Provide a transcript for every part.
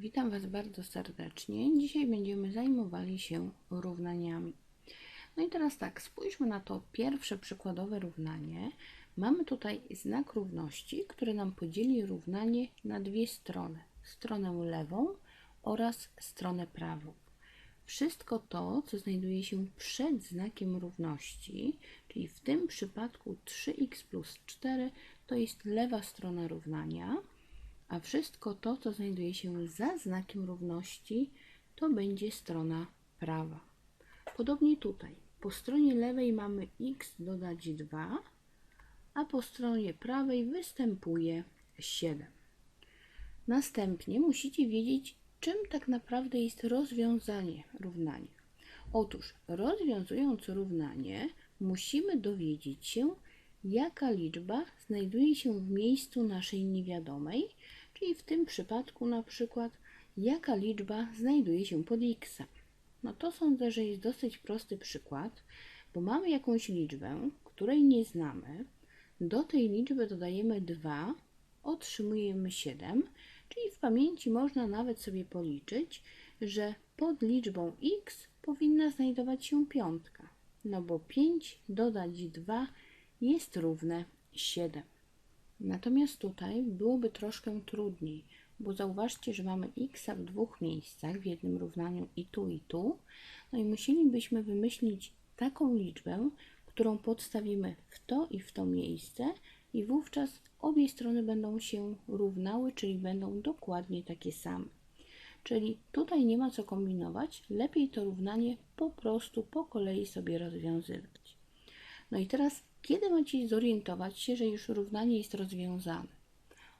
Witam Was bardzo serdecznie. Dzisiaj będziemy zajmowali się równaniami. No i teraz tak, spójrzmy na to pierwsze przykładowe równanie. Mamy tutaj znak równości, który nam podzieli równanie na dwie strony. Stronę lewą oraz stronę prawą. Wszystko to, co znajduje się przed znakiem równości, czyli w tym przypadku 3x plus 4, to jest lewa strona równania, a wszystko to, co znajduje się za znakiem równości, to będzie strona prawa. Podobnie tutaj. Po stronie lewej mamy x dodać 2, a po stronie prawej występuje 7. Następnie musicie wiedzieć, czym tak naprawdę jest rozwiązanie równania. Otóż, rozwiązując równanie, musimy dowiedzieć się, jaka liczba znajduje się w miejscu naszej niewiadomej, czyli w tym przypadku na przykład jaka liczba znajduje się pod x. No to sądzę, że jest dosyć prosty przykład, bo mamy jakąś liczbę, której nie znamy. Do tej liczby dodajemy 2, otrzymujemy 7, czyli w pamięci można nawet sobie policzyć, że pod liczbą x powinna znajdować się piątka, no bo 5 dodać 2 jest równe 7. Natomiast tutaj byłoby troszkę trudniej, bo zauważcie, że mamy x w dwóch miejscach, w jednym równaniu i tu, i tu. No i musielibyśmy wymyślić taką liczbę, którą podstawimy w to i w to miejsce i wówczas obie strony będą się równały, czyli będą dokładnie takie same. Czyli tutaj nie ma co kombinować, lepiej to równanie po prostu po kolei sobie rozwiązywać. No i teraz kiedy macie zorientować się, że już równanie jest rozwiązane?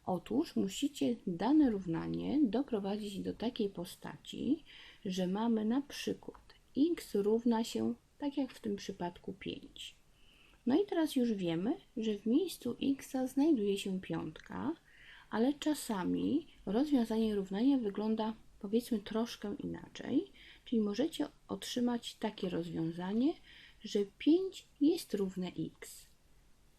Otóż musicie dane równanie doprowadzić do takiej postaci, że mamy na przykład x równa się, tak jak w tym przypadku 5. No i teraz już wiemy, że w miejscu x znajduje się piątka, ale czasami rozwiązanie równania wygląda powiedzmy troszkę inaczej, czyli możecie otrzymać takie rozwiązanie, że 5 jest równe x.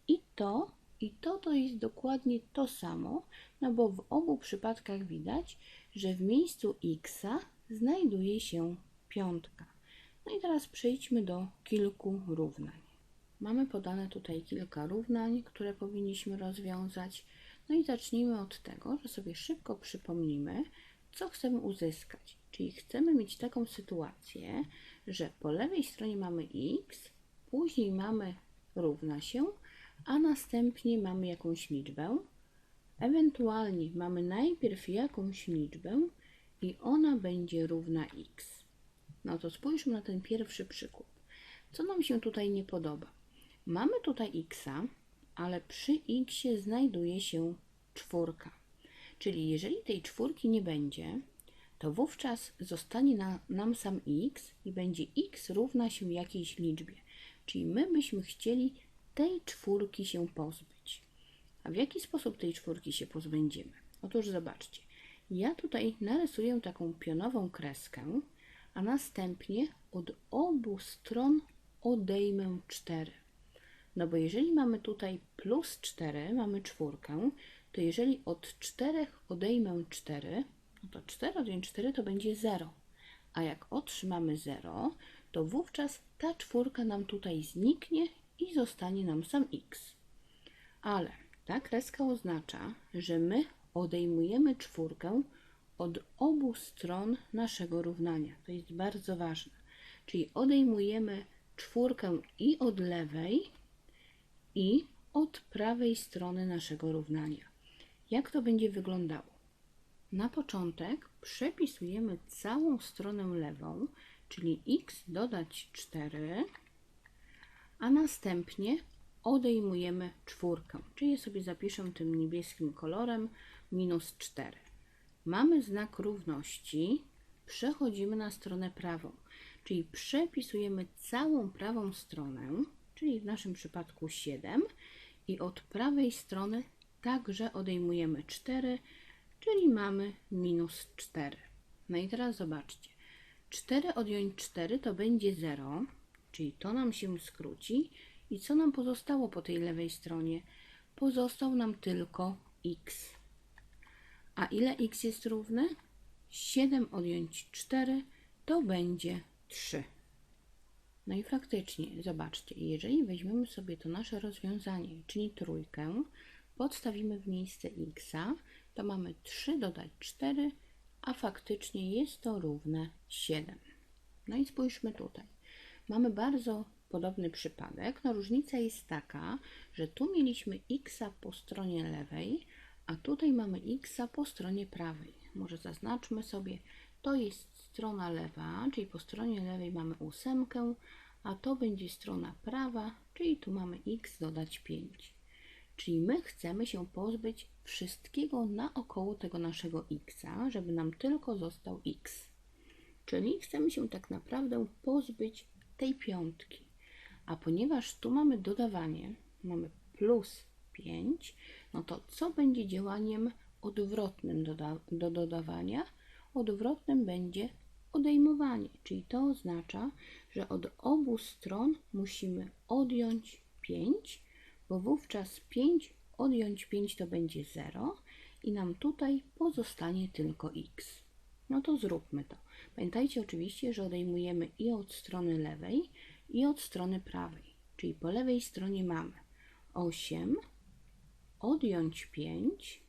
I to, i to to jest dokładnie to samo, no bo w obu przypadkach widać, że w miejscu x znajduje się piątka. No i teraz przejdźmy do kilku równań. Mamy podane tutaj kilka równań, które powinniśmy rozwiązać. No i zacznijmy od tego, że sobie szybko przypomnimy, co chcemy uzyskać. Czyli chcemy mieć taką sytuację, że po lewej stronie mamy x, później mamy równa się, a następnie mamy jakąś liczbę. Ewentualnie mamy najpierw jakąś liczbę i ona będzie równa x. No to spójrzmy na ten pierwszy przykład. Co nam się tutaj nie podoba? Mamy tutaj x, ale przy x znajduje się czwórka. Czyli jeżeli tej czwórki nie będzie, to wówczas zostanie na, nam sam x i będzie x równa się jakiejś liczbie. Czyli my byśmy chcieli tej czwórki się pozbyć. A w jaki sposób tej czwórki się pozbędziemy? Otóż zobaczcie. Ja tutaj narysuję taką pionową kreskę, a następnie od obu stron odejmę 4. No bo jeżeli mamy tutaj plus 4, mamy czwórkę, to jeżeli od 4 odejmę 4, no to 4 odjąć 4 to będzie 0. A jak otrzymamy 0, to wówczas ta czwórka nam tutaj zniknie i zostanie nam sam x. Ale ta kreska oznacza, że my odejmujemy czwórkę od obu stron naszego równania. To jest bardzo ważne. Czyli odejmujemy czwórkę i od lewej, i od prawej strony naszego równania. Jak to będzie wyglądało? Na początek przepisujemy całą stronę lewą, czyli x dodać 4, a następnie odejmujemy czwórkę, czyli sobie zapiszę tym niebieskim kolorem minus 4. Mamy znak równości, przechodzimy na stronę prawą, czyli przepisujemy całą prawą stronę, czyli w naszym przypadku 7 i od prawej strony także odejmujemy 4, czyli mamy minus 4. No i teraz zobaczcie. 4 odjąć 4 to będzie 0, czyli to nam się skróci. I co nam pozostało po tej lewej stronie? Pozostał nam tylko x. A ile x jest równe? 7 odjąć 4 to będzie 3. No i faktycznie, zobaczcie, jeżeli weźmiemy sobie to nasze rozwiązanie, czyli trójkę, podstawimy w miejsce x, to mamy 3 dodać 4, a faktycznie jest to równe 7. No i spójrzmy tutaj. Mamy bardzo podobny przypadek. No różnica jest taka, że tu mieliśmy x po stronie lewej, a tutaj mamy x po stronie prawej. Może zaznaczmy sobie, to jest strona lewa, czyli po stronie lewej mamy ósemkę, a to będzie strona prawa, czyli tu mamy x dodać 5. Czyli my chcemy się pozbyć wszystkiego naokoło tego naszego x, żeby nam tylko został x. Czyli chcemy się tak naprawdę pozbyć tej piątki. A ponieważ tu mamy dodawanie, mamy plus 5, no to co będzie działaniem odwrotnym do, do dodawania? Odwrotnym będzie odejmowanie, czyli to oznacza, że od obu stron musimy odjąć 5, bo wówczas 5 odjąć 5 to będzie 0 i nam tutaj pozostanie tylko x. No to zróbmy to. Pamiętajcie oczywiście, że odejmujemy i od strony lewej, i od strony prawej. Czyli po lewej stronie mamy 8 odjąć 5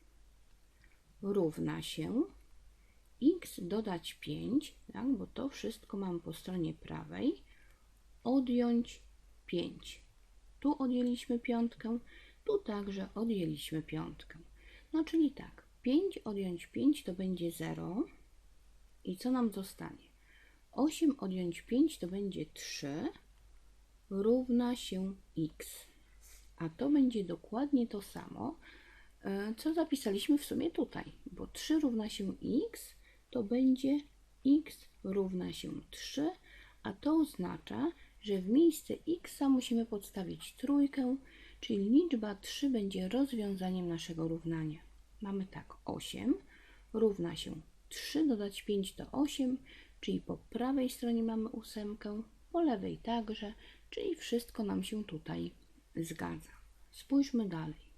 równa się x dodać 5, tak, bo to wszystko mam po stronie prawej, odjąć 5. Tu odjęliśmy piątkę, tu także odjęliśmy piątkę. No czyli tak, 5 odjąć 5 to będzie 0. I co nam zostanie? 8 odjąć 5 to będzie 3 równa się x. A to będzie dokładnie to samo, e, co zapisaliśmy w sumie tutaj, bo 3 równa się x, to będzie x równa się 3, a to oznacza, że w miejsce x musimy podstawić trójkę, czyli liczba 3 będzie rozwiązaniem naszego równania. Mamy tak 8 równa się 3 dodać 5 to 8, czyli po prawej stronie mamy ósemkę, po lewej także, czyli wszystko nam się tutaj zgadza. Spójrzmy dalej.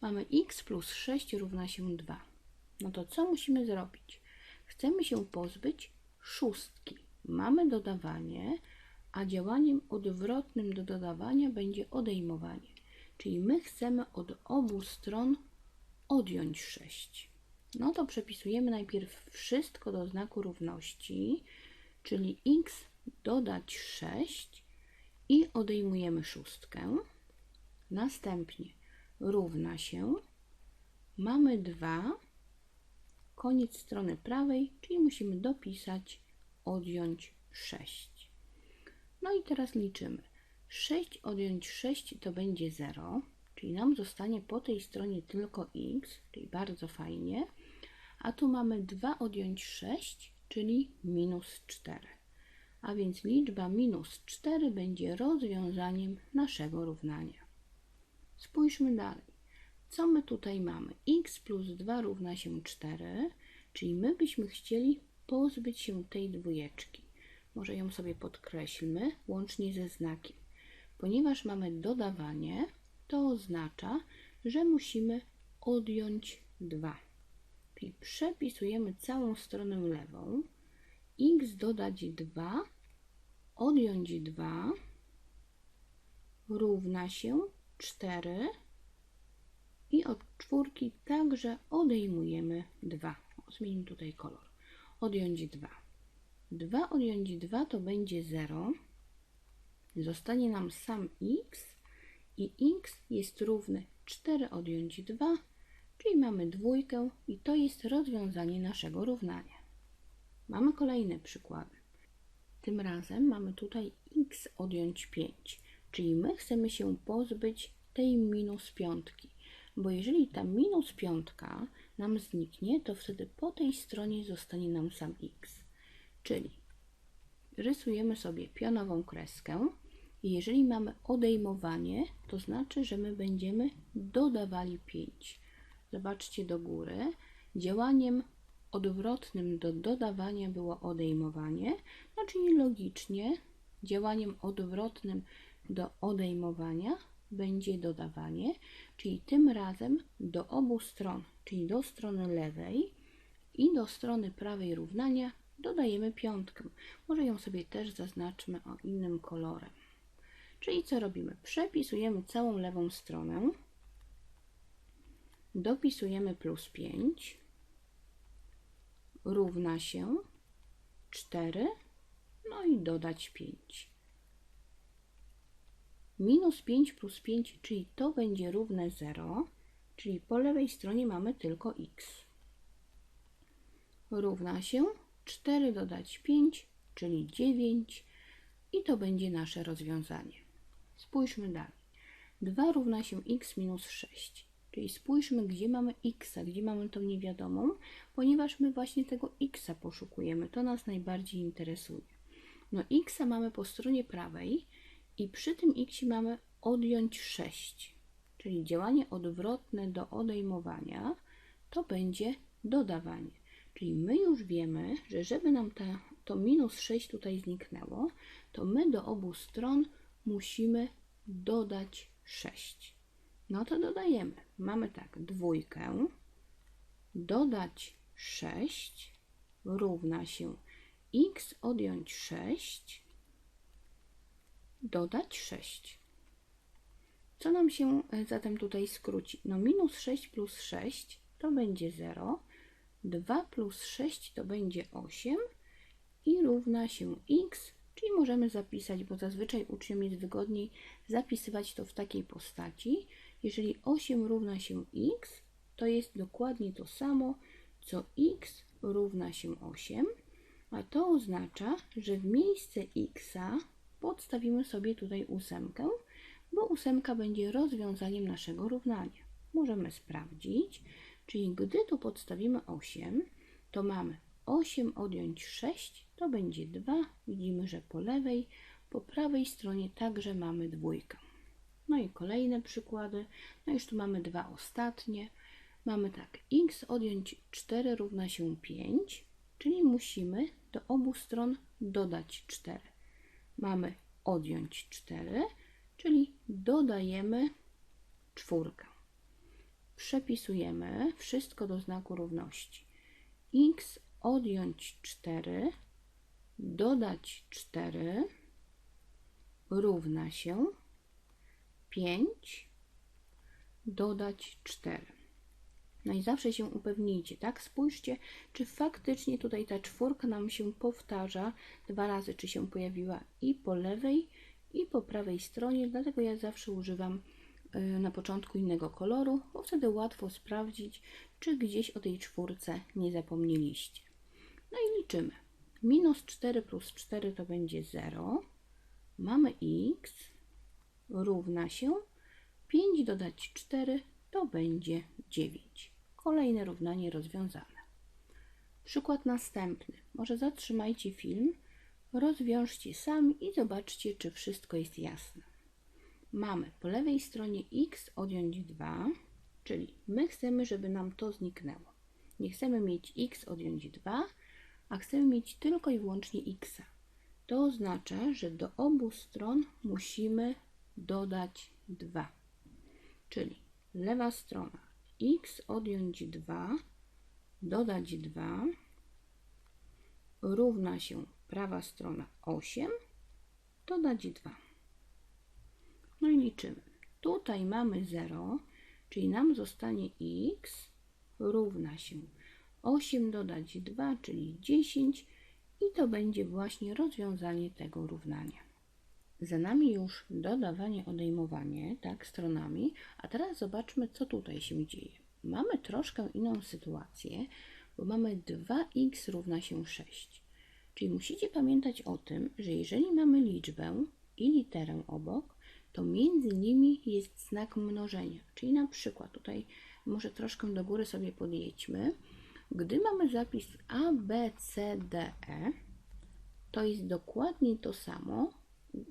Mamy x plus 6 równa się 2. No to co musimy zrobić? Chcemy się pozbyć szóstki. Mamy dodawanie, a działaniem odwrotnym do dodawania będzie odejmowanie. Czyli my chcemy od obu stron odjąć 6. No to przepisujemy najpierw wszystko do znaku równości, czyli x dodać 6 i odejmujemy szóstkę. Następnie równa się. Mamy 2, koniec strony prawej, czyli musimy dopisać, odjąć 6. No i teraz liczymy. 6 odjąć 6 to będzie 0, czyli nam zostanie po tej stronie tylko x, czyli bardzo fajnie. A tu mamy 2 odjąć 6, czyli minus 4. A więc liczba minus 4 będzie rozwiązaniem naszego równania. Spójrzmy dalej. Co my tutaj mamy? x plus 2 równa się 4, czyli my byśmy chcieli pozbyć się tej dwójeczki. Może ją sobie podkreślmy łącznie ze znakiem. Ponieważ mamy dodawanie, to oznacza, że musimy odjąć 2. Czyli przepisujemy całą stronę lewą. x dodać 2, odjąć 2 równa się 4 i od czwórki także odejmujemy 2. Zmienimy tutaj kolor. Odjąć 2. 2 odjąć 2 to będzie 0. Zostanie nam sam x i x jest równy 4 odjąć 2, czyli mamy dwójkę i to jest rozwiązanie naszego równania. Mamy kolejne przykłady. Tym razem mamy tutaj x odjąć 5, czyli my chcemy się pozbyć tej minus piątki bo jeżeli ta minus piątka nam zniknie, to wtedy po tej stronie zostanie nam sam x. Czyli rysujemy sobie pionową kreskę i jeżeli mamy odejmowanie, to znaczy, że my będziemy dodawali 5. Zobaczcie do góry. Działaniem odwrotnym do dodawania było odejmowanie, no czyli logicznie działaniem odwrotnym do odejmowania będzie dodawanie, czyli tym razem do obu stron, czyli do strony lewej i do strony prawej równania dodajemy piątkę. Może ją sobie też zaznaczmy o innym kolorem. Czyli co robimy? Przepisujemy całą lewą stronę, dopisujemy plus 5, równa się 4, no i dodać 5. Minus 5 plus 5, czyli to będzie równe 0, czyli po lewej stronie mamy tylko x. Równa się 4 dodać 5, czyli 9 i to będzie nasze rozwiązanie. Spójrzmy dalej. 2 równa się x minus 6. Czyli spójrzmy, gdzie mamy x, gdzie mamy tą niewiadomą, ponieważ my właśnie tego x poszukujemy. To nas najbardziej interesuje. No x mamy po stronie prawej i przy tym x mamy odjąć 6. Czyli działanie odwrotne do odejmowania to będzie dodawanie. Czyli my już wiemy, że żeby nam ta, to minus 6 tutaj zniknęło, to my do obu stron musimy dodać 6. No to dodajemy. Mamy tak, dwójkę, dodać 6 równa się x odjąć 6, dodać 6. Co nam się zatem tutaj skróci? No minus 6 plus 6 to będzie 0, 2 plus 6 to będzie 8 i równa się x, czyli możemy zapisać, bo zazwyczaj uczniom jest wygodniej zapisywać to w takiej postaci. Jeżeli 8 równa się x, to jest dokładnie to samo, co x równa się 8, a to oznacza, że w miejsce x podstawimy sobie tutaj ósemkę, bo ósemka będzie rozwiązaniem naszego równania. Możemy sprawdzić, czyli gdy tu podstawimy 8, to mamy 8 odjąć 6, to będzie 2. Widzimy, że po lewej, po prawej stronie także mamy dwójkę. No i kolejne przykłady. No już tu mamy dwa ostatnie. Mamy tak, x odjąć 4 równa się 5, czyli musimy do obu stron dodać 4. Mamy odjąć 4, czyli dodajemy czwórkę. Przepisujemy wszystko do znaku równości. x odjąć 4, dodać 4 równa się 5 dodać 4. No i zawsze się upewnijcie, tak? Spójrzcie, czy faktycznie tutaj ta czwórka nam się powtarza dwa razy, czy się pojawiła i po lewej, i po prawej stronie, dlatego ja zawsze używam na początku innego koloru, bo wtedy łatwo sprawdzić, czy gdzieś o tej czwórce nie zapomnieliście. No i liczymy. Minus 4 plus 4 to będzie 0. Mamy x równa się 5 dodać 4 to będzie 9. Kolejne równanie rozwiązane. Przykład następny. Może zatrzymajcie film, rozwiążcie sami i zobaczcie, czy wszystko jest jasne. Mamy po lewej stronie x odjąć 2, czyli my chcemy, żeby nam to zniknęło. Nie chcemy mieć x odjąć 2, a chcemy mieć tylko i wyłącznie x. To oznacza, że do obu stron musimy dodać 2. Czyli lewa strona x odjąć 2 dodać 2 równa się prawa strona 8 dodać 2. No i liczymy. Tutaj mamy 0, czyli nam zostanie x równa się 8 dodać 2, czyli 10 i to będzie właśnie rozwiązanie tego równania. Za nami już dodawanie, odejmowanie, tak, stronami, a teraz zobaczmy, co tutaj się dzieje. Mamy troszkę inną sytuację, bo mamy 2x równa się 6. Czyli musicie pamiętać o tym, że jeżeli mamy liczbę i literę obok, to między nimi jest znak mnożenia. Czyli na przykład tutaj może troszkę do góry sobie podjedźmy. Gdy mamy zapis A, B, C, D, E, to jest dokładnie to samo,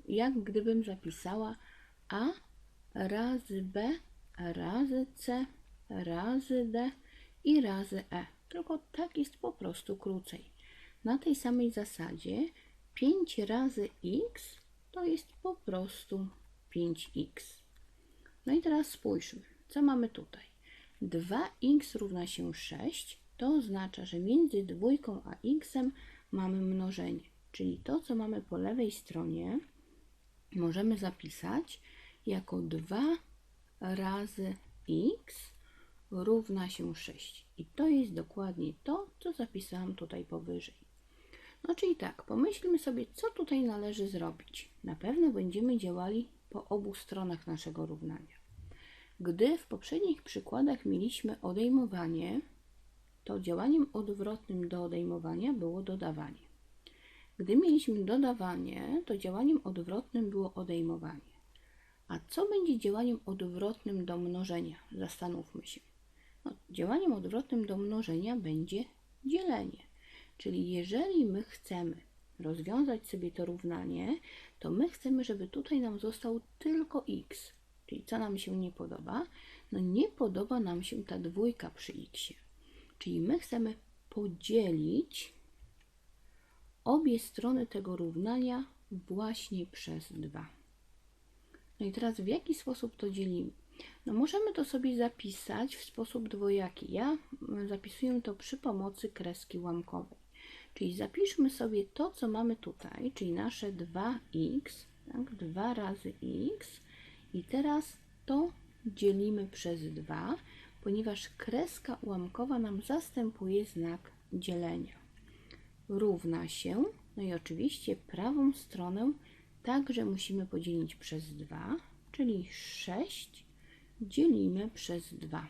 jak gdybym zapisała A razy B razy C razy D i razy E. Tylko tak jest po prostu krócej. Na tej samej zasadzie 5 razy x to jest po prostu 5x. No i teraz spójrzmy, co mamy tutaj. 2x równa się 6, To oznacza, że między dwójką a x mamy mnożenie, czyli to, co mamy po lewej stronie, możemy zapisać jako 2 razy x równa się 6. I to jest dokładnie to, co zapisałam tutaj powyżej. No czyli tak, pomyślmy sobie, co tutaj należy zrobić. Na pewno będziemy działali po obu stronach naszego równania. Gdy w poprzednich przykładach mieliśmy odejmowanie, to działaniem odwrotnym do odejmowania było dodawanie. Gdy mieliśmy dodawanie, to działaniem odwrotnym było odejmowanie. A co będzie działaniem odwrotnym do mnożenia? Zastanówmy się. No, działaniem odwrotnym do mnożenia będzie dzielenie. Czyli jeżeli my chcemy rozwiązać sobie to równanie, to my chcemy, żeby tutaj nam został tylko x. Czyli co nam się nie podoba? No nie podoba nam się ta dwójka przy x. Czyli my chcemy podzielić obie strony tego równania właśnie przez 2. No i teraz w jaki sposób to dzielimy? No możemy to sobie zapisać w sposób dwojaki. Ja zapisuję to przy pomocy kreski łamkowej. Czyli zapiszmy sobie to, co mamy tutaj, czyli nasze 2x, tak? 2 razy x i teraz to dzielimy przez 2, ponieważ kreska ułamkowa nam zastępuje znak dzielenia. Równa się, no i oczywiście prawą stronę także musimy podzielić przez 2, czyli 6 dzielimy przez 2.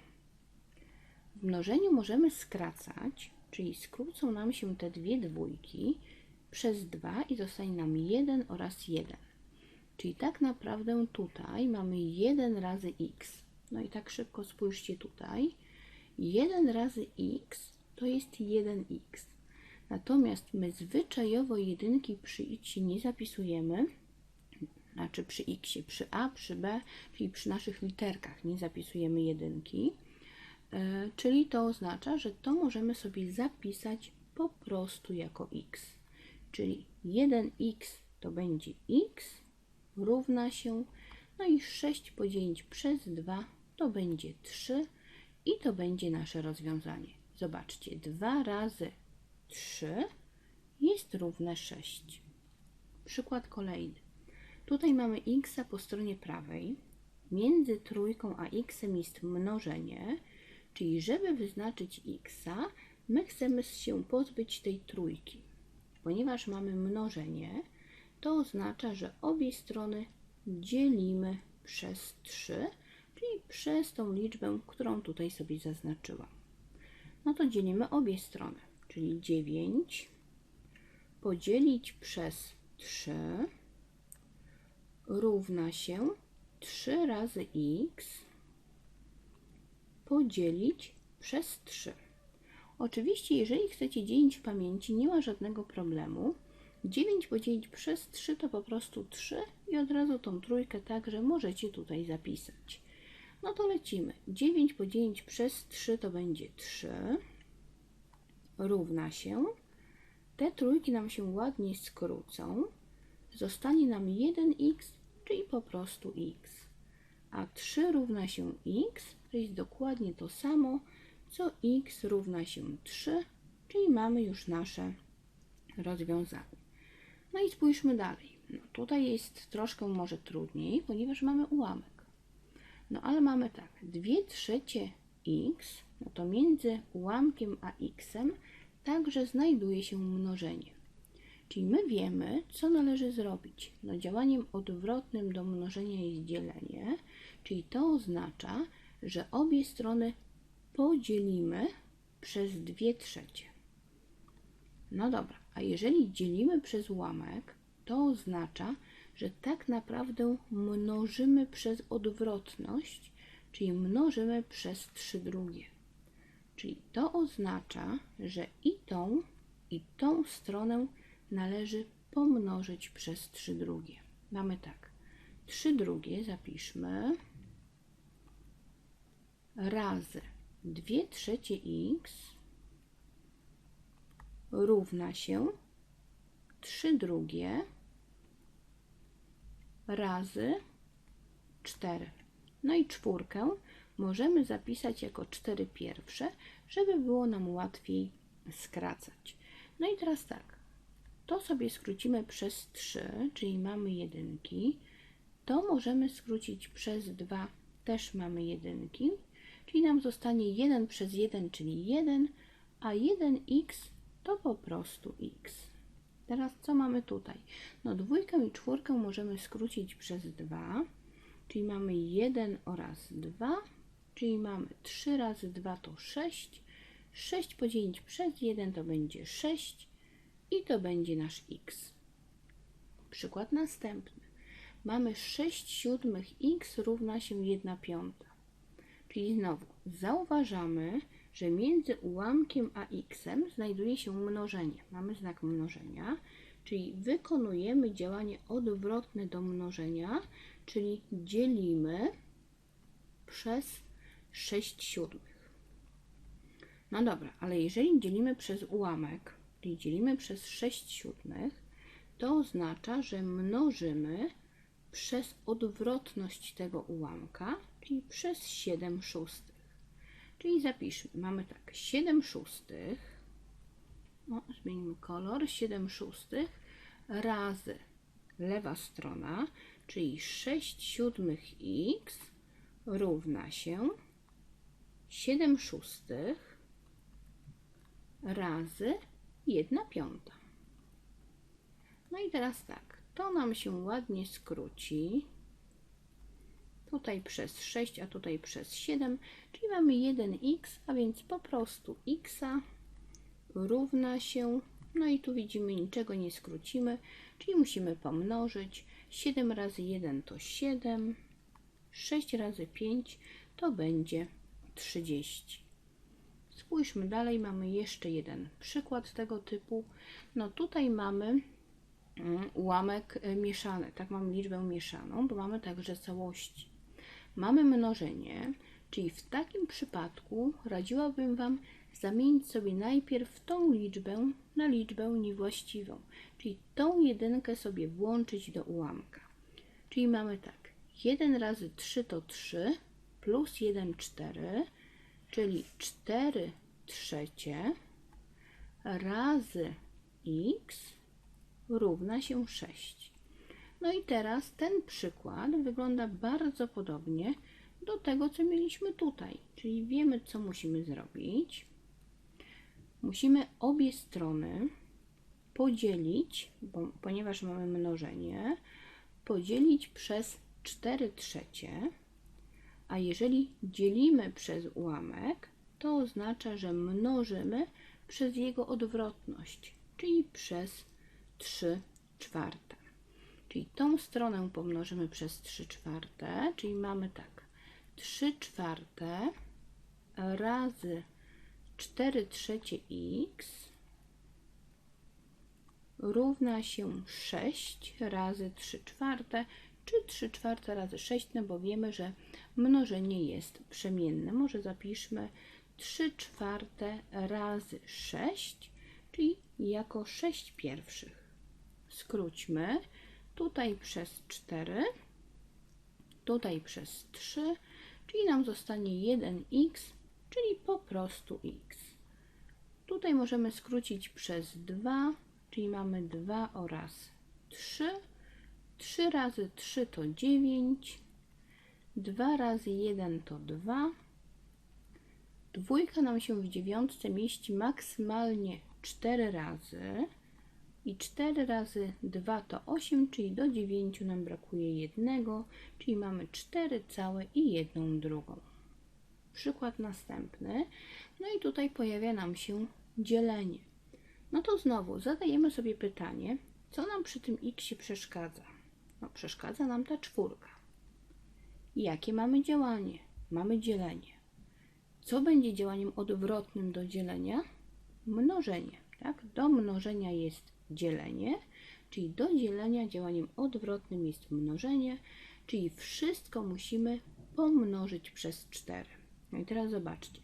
W mnożeniu możemy skracać, czyli skrócą nam się te dwie dwójki przez 2 i zostanie nam 1 oraz 1. Czyli tak naprawdę tutaj mamy 1 razy x. No i tak szybko spójrzcie tutaj. 1 razy x to jest 1x. Natomiast my zwyczajowo jedynki przy x nie zapisujemy, znaczy przy x, przy a, przy b, czyli przy naszych literkach nie zapisujemy jedynki, czyli to oznacza, że to możemy sobie zapisać po prostu jako x. Czyli 1x to będzie x równa się, no i 6 podzielić przez 2 to będzie 3 i to będzie nasze rozwiązanie. Zobaczcie, 2 razy 3 jest równe 6. Przykład kolejny. Tutaj mamy x po stronie prawej. Między trójką a x jest mnożenie, czyli żeby wyznaczyć x, my chcemy się pozbyć tej trójki. Ponieważ mamy mnożenie, to oznacza, że obie strony dzielimy przez 3, czyli przez tą liczbę, którą tutaj sobie zaznaczyłam. No to dzielimy obie strony, czyli 9 podzielić przez 3 równa się 3 razy x podzielić przez 3. Oczywiście, jeżeli chcecie dzielić w pamięci, nie ma żadnego problemu. 9 podzielić przez 3 to po prostu 3 i od razu tą trójkę także możecie tutaj zapisać. No to lecimy. 9 podzielić przez 3 to będzie 3 równa się. Te trójki nam się ładnie skrócą zostanie nam 1x, czyli po prostu x. A 3 równa się x, jest dokładnie to samo, co x równa się 3, czyli mamy już nasze rozwiązanie. No i spójrzmy dalej. No tutaj jest troszkę może trudniej, ponieważ mamy ułamek. No ale mamy tak, 2 trzecie x, no to między ułamkiem a x także znajduje się mnożenie. Czyli my wiemy, co należy zrobić. No, działaniem odwrotnym do mnożenia jest dzielenie, czyli to oznacza, że obie strony podzielimy przez 2 trzecie. No dobra, a jeżeli dzielimy przez ułamek, to oznacza, że tak naprawdę mnożymy przez odwrotność, czyli mnożymy przez 3 drugie. Czyli to oznacza, że i tą, i tą stronę należy pomnożyć przez 3 drugie. Mamy tak. 3 drugie zapiszmy razy 2 trzecie x równa się 3 drugie razy 4. No i czwórkę możemy zapisać jako 4 pierwsze, żeby było nam łatwiej skracać. No i teraz tak, to sobie skrócimy przez 3, czyli mamy jedynki. To możemy skrócić przez 2, też mamy jedynki. Czyli nam zostanie 1 przez 1, czyli 1, a 1x to po prostu x. Teraz co mamy tutaj? No dwójkę i czwórkę możemy skrócić przez 2, czyli mamy 1 oraz 2, czyli mamy 3 razy 2 to 6, 6 podzielić przez 1 to będzie 6 i to będzie nasz x. Przykład następny. Mamy 6 siódmych x równa się 1 piąta. Czyli znowu zauważamy, że między ułamkiem a x znajduje się mnożenie. Mamy znak mnożenia, czyli wykonujemy działanie odwrotne do mnożenia, czyli dzielimy przez 6 siódmych. No dobra, ale jeżeli dzielimy przez ułamek, czyli dzielimy przez 6 siódmych, to oznacza, że mnożymy przez odwrotność tego ułamka, czyli przez 7 szóstych. Czyli zapiszmy, mamy tak, 7 szóstych, no, zmienimy kolor, 7 szóstych razy lewa strona, czyli 6 siódmych x równa się 7 szóstych razy 1 piąta. No i teraz tak, to nam się ładnie skróci. Tutaj przez 6, a tutaj przez 7, czyli mamy 1x, a więc po prostu x równa się, no i tu widzimy, niczego nie skrócimy, czyli musimy pomnożyć. 7 razy 1 to 7, 6 razy 5 to będzie 30. Spójrzmy dalej, mamy jeszcze jeden przykład tego typu. No tutaj mamy mm, ułamek e, mieszany, tak mamy liczbę mieszaną, bo mamy także całości. Mamy mnożenie, czyli w takim przypadku radziłabym Wam zamienić sobie najpierw tą liczbę na liczbę niewłaściwą, czyli tą jedynkę sobie włączyć do ułamka. Czyli mamy tak, 1 razy 3 to 3, plus 1 4, czyli 4 trzecie razy x równa się 6. No i teraz ten przykład wygląda bardzo podobnie do tego, co mieliśmy tutaj. Czyli wiemy, co musimy zrobić. Musimy obie strony podzielić, bo, ponieważ mamy mnożenie, podzielić przez 4 trzecie, a jeżeli dzielimy przez ułamek, to oznacza, że mnożymy przez jego odwrotność, czyli przez 3 czwarte. Czyli tą stronę pomnożymy przez 3 czwarte, czyli mamy tak, 3 czwarte razy 4 trzecie x równa się 6 razy 3 czwarte, czy 3 czwarte razy 6, no bo wiemy, że mnożenie jest przemienne. Może zapiszmy 3 czwarte razy 6, czyli jako 6 pierwszych. Skróćmy tutaj przez 4, tutaj przez 3, czyli nam zostanie 1x, czyli po prostu x. Tutaj możemy skrócić przez 2, czyli mamy 2 oraz 3. 3 razy 3 to 9, 2 razy 1 to 2. Dwójka nam się w dziewiątce mieści maksymalnie 4 razy i 4 razy 2 to 8, czyli do 9 nam brakuje jednego, czyli mamy 4 całe i jedną drugą. Przykład następny. No i tutaj pojawia nam się dzielenie. No to znowu zadajemy sobie pytanie, co nam przy tym x przeszkadza? No, przeszkadza nam ta czwórka. Jakie mamy działanie? Mamy dzielenie. Co będzie działaniem odwrotnym do dzielenia? Mnożenie. Tak? Do mnożenia jest dzielenie, czyli do dzielenia działaniem odwrotnym jest mnożenie, czyli wszystko musimy pomnożyć przez 4. No i teraz zobaczcie.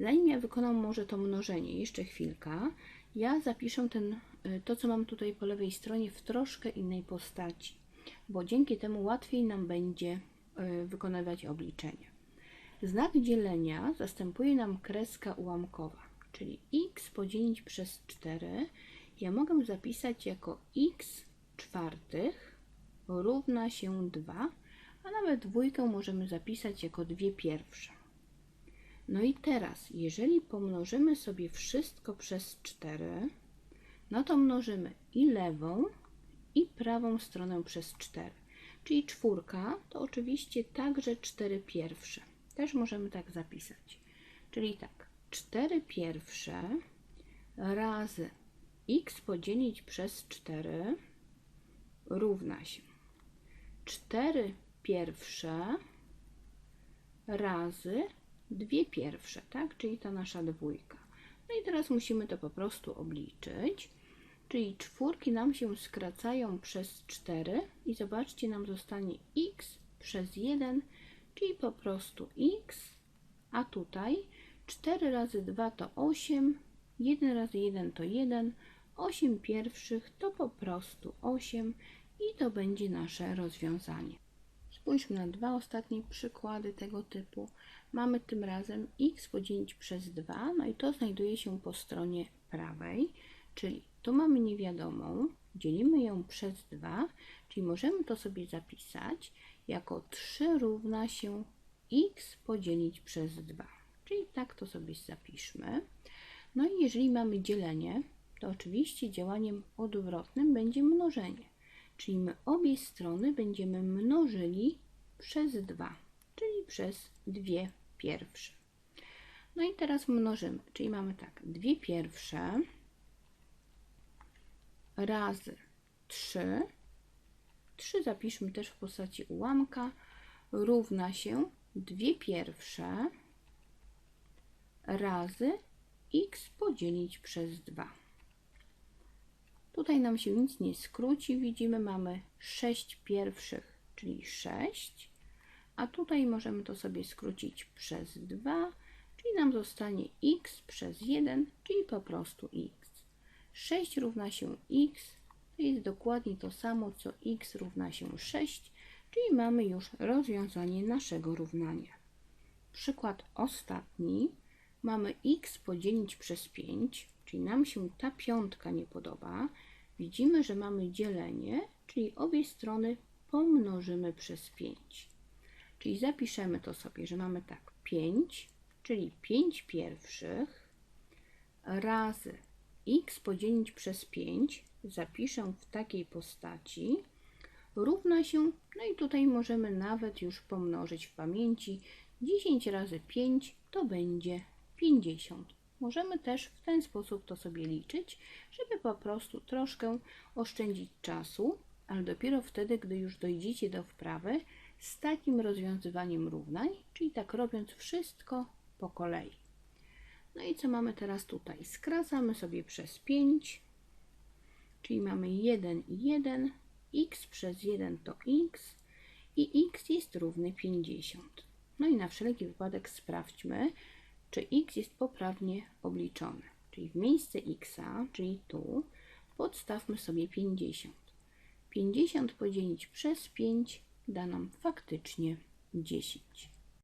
Zanim ja wykonam może to mnożenie, jeszcze chwilka, ja zapiszę ten, y, to, co mam tutaj po lewej stronie w troszkę innej postaci, bo dzięki temu łatwiej nam będzie y, wykonywać obliczenia. Znak dzielenia zastępuje nam kreska ułamkowa, czyli x podzielić przez 4 ja mogę zapisać jako x czwartych równa się 2, a nawet dwójkę możemy zapisać jako 2 pierwsze. No i teraz, jeżeli pomnożymy sobie wszystko przez 4, no to mnożymy i lewą, i prawą stronę przez 4. Czyli czwórka to oczywiście także 4 pierwsze. Też możemy tak zapisać. Czyli tak, 4 pierwsze razy x podzielić przez 4 równa się 4 pierwsze razy 2 pierwsze, tak? Czyli ta nasza dwójka. No i teraz musimy to po prostu obliczyć. Czyli czwórki nam się skracają przez 4 i zobaczcie, nam zostanie x przez 1, czyli po prostu x, a tutaj 4 razy 2 to 8, 1 razy 1 to 1, 8 pierwszych to po prostu 8 i to będzie nasze rozwiązanie. Spójrzmy na dwa ostatnie przykłady tego typu. Mamy tym razem x podzielić przez 2, no i to znajduje się po stronie prawej, czyli tu mamy niewiadomą, dzielimy ją przez 2, czyli możemy to sobie zapisać jako 3 równa się x podzielić przez 2. Czyli tak to sobie zapiszmy. No i jeżeli mamy dzielenie, to oczywiście działaniem odwrotnym będzie mnożenie. Czyli my obie strony będziemy mnożyli przez 2, czyli przez dwie pierwsze. No i teraz mnożymy, czyli mamy tak, dwie pierwsze razy 3, 3 zapiszmy też w postaci ułamka, równa się dwie pierwsze razy x podzielić przez 2. Tutaj nam się nic nie skróci, widzimy mamy 6 pierwszych, czyli 6, a tutaj możemy to sobie skrócić przez 2, czyli nam zostanie x przez 1, czyli po prostu x. 6 równa się x, to jest dokładnie to samo, co x równa się 6, czyli mamy już rozwiązanie naszego równania. Przykład ostatni. Mamy x podzielić przez 5, czyli nam się ta piątka nie podoba. Widzimy, że mamy dzielenie, czyli obie strony pomnożymy przez 5. Czyli zapiszemy to sobie, że mamy tak 5, czyli 5 pierwszych razy x podzielić przez 5 zapiszę w takiej postaci równa się, no i tutaj możemy nawet już pomnożyć w pamięci 10 razy 5 to będzie 50. Możemy też w ten sposób to sobie liczyć, żeby po prostu troszkę oszczędzić czasu, ale dopiero wtedy, gdy już dojdziecie do wprawy z takim rozwiązywaniem równań, czyli tak robiąc wszystko po kolei. No i co mamy teraz tutaj? Skracamy sobie przez 5, czyli mamy 1 i 1, x przez 1 to x i x jest równy 50. No i na wszelki wypadek sprawdźmy, czy x jest poprawnie obliczone. Czyli w miejsce x, czyli tu, podstawmy sobie 50. 50 podzielić przez 5 da nam faktycznie 10.